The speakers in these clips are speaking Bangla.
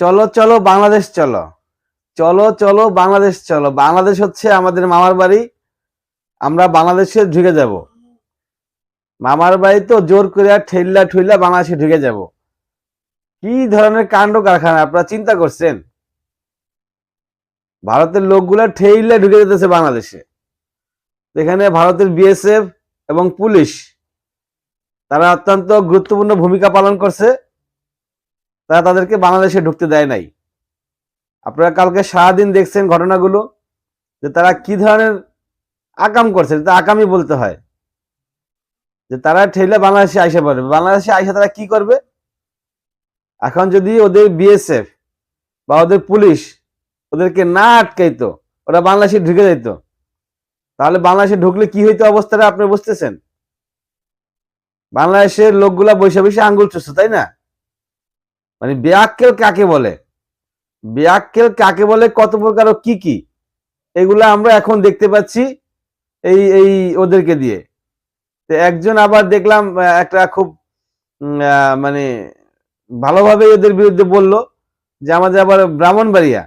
চলো চলো, বাংলাদেশ চলো। চলো চলো, বাংলাদেশ চলো। বাংলাদেশ হচ্ছে আমাদের মামার বাড়ি। আমরা বাংলাদেশে ঢুকে যাব। মামার বাড়ি তো জোর করে ঠেল্লা ঠুইলা বাংলাদেশে ঢুকে যাব। কি ধরনের কাণ্ড কারখানা, আপনারা চিন্তা করছেন? ভারতের লোকগুলা ঠেইলা ঢুকে যেতেছে বাংলাদেশে। এখানে ভারতের বিএসএফ এবং পুলিশ, তারা অত্যন্ত গুরুত্বপূর্ণ ভূমিকা পালন করছে। তারা তাদেরকে বাংলাদেশে ঢুকতে দেয় নাই। আপনারা কালকে সারাদিন দেখছেন ঘটনাগুলো, যে তারা কি ধরনের আকাম করছে, এটা আকামই বলতে হয়। যে তারা ঠেলে বাংলাদেশে আইসা পারবে বাংলাদেশে আইসা তারা কি করবে? এখন যদি ওদের বিএসএফ বা ওদের পুলিশ ওদেরকে না আটকাইতো, ওরা বাংলাদেশে ঢুকে যেত তাহলে বাংলাদেশে ঢুকলে কি হইতো অবস্থাটা আপনি বুঝতেছেন? বাংলাদেশের লোকগুলা বসে বসে আঙ্গুল চুষছে তাই না? মানে বেয়াক্কেল কাকে বলে? বেয়াক্কেল কাকে বলে? কত প্রকার ও কি কি? এগুলো আমরা এখন দেখতে পাচ্ছি এই এই ওদেরকে দিয়ে। তো একজন আবার দেখলাম একটা খুব মানে ভালোভাবে ওদের বিরুদ্ধে বলল যে আমাদের আবার ব্রাহ্মণবাড়িয়া।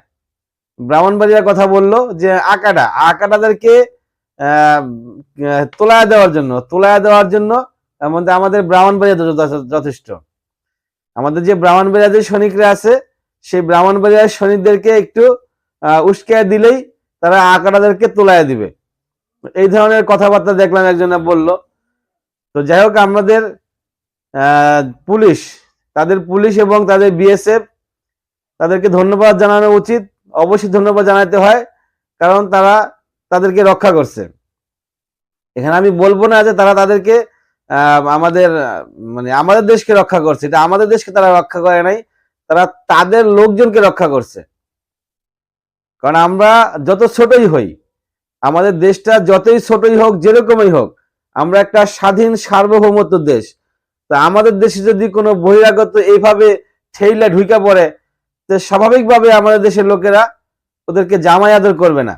ব্রাহ্মণবাড়িয়ার কথা বলল যে আকাটা, আকাটাদেরকে তোলায় দেওয়ার জন্য, তোলায় দেওয়ার জন্য আমাদের ব্রাহ্মণবাড়িয়া যথেষ্ট। আমাদের যে ব্রাহ্মণবাড়িয়া যে সৈনিকরা আছে, সেই ব্রাহ্মণ ব্রাহ্মণবাড়িয়ার সৈনিকদেরকে একটু উস্কায় দিলেই তারা আকাটাদেরকে তোলায় দিবে। এই ধরনের কথাবার্তা দেখলাম একজনে বলল। তো যাই হোক, আমাদের পুলিশ, তাদের পুলিশ এবং তাদের বিএসএফ, তাদেরকে ধন্যবাদ জানানো উচিত। অবশ্যই ধন্যবাদ জানাতে হয়, কারণ তারা তাদেরকে রক্ষা করছে। এখানে আমি বলব না যে তারা তাদেরকে আমাদের মানে আমাদের দেশকে রক্ষা করছে। এটা আমাদের দেশকে তারা রক্ষা করে নাই, তারা তাদের লোকজনকে রক্ষা করছে। কারণ আমরা যত ছোটই হই, আমাদের দেশটা যতই ছোটই হোক, যেরকমই হোক, আমরা একটা স্বাধীন, সার্বভৌমত্ব দেশ। তা আমাদের দেশে যদি কোনো বহিরাগত এইভাবে ঠেইলা ঢুইকা পড়ে, তো স্বাভাবিকভাবে আমাদের দেশের লোকেরা ওদেরকে জামাই আদর করবে না।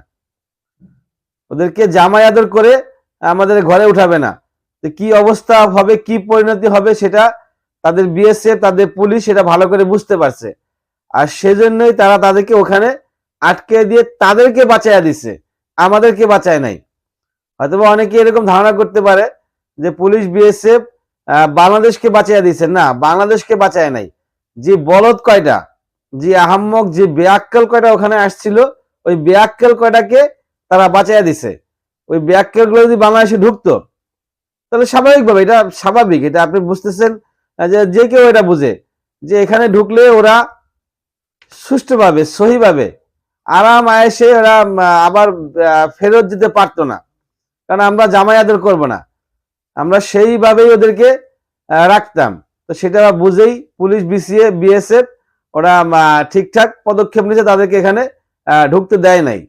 ওদেরকে জামাই আদর করে আমাদের ঘরে উঠাবে না। কি অবস্থা হবে, কি পরিণতি হবে সেটা তাদের বিএসএফ তাদের পুলিশ সেটা ভালো করে বুঝতে পারছে। আর সেজন্যই তারা তাদেরকে ওখানে আটকে দিয়ে তাদেরকে বাঁচাইয়া দিছে। আমাদেরকে বাঁচায় নাই। হয়তোবা অনেকে এরকম ধারণা করতে পারে যে পুলিশ বিএসএফ বাংলাদেশকে বাঁচাইয়া দিছে। না, বাংলাদেশকে বাঁচায় নাই। যে বলদ কয়টা, যে আহাম্মক, যে বেয়াক্কেল কয়টা ওখানে আসছিল, ওই বেয়াক্কেল কয়টাকে তারা বাঁচাইয়া দিছে। ওই বেয়াক্কেলগুলো যদি বাংলাদেশে ঢুকতো তাহলে স্বাভাবিকভাবে এটা স্বাভাবিক, এটা আপনি বুঝতেছেন যে যে কেউ এটা বুঝে, যে এখানে ঢুকলে ওরা সুষ্ঠুভাবে, সহিভাবে, আরাম, আয়েসে ওরা আবার ফেরত দিতে পারতো না। কারণ আমরা জামাই আদর করব না। আমরা সেইভাবেই ওদেরকে রাখতাম। তো সেটা বুঝেই পুলিশ, বিসিএ, বিএসএফ, ওরা ঠিকঠাক পদক্ষেপ নিতে তাদেরকে এখানে ঢুকতে দেয় নাই।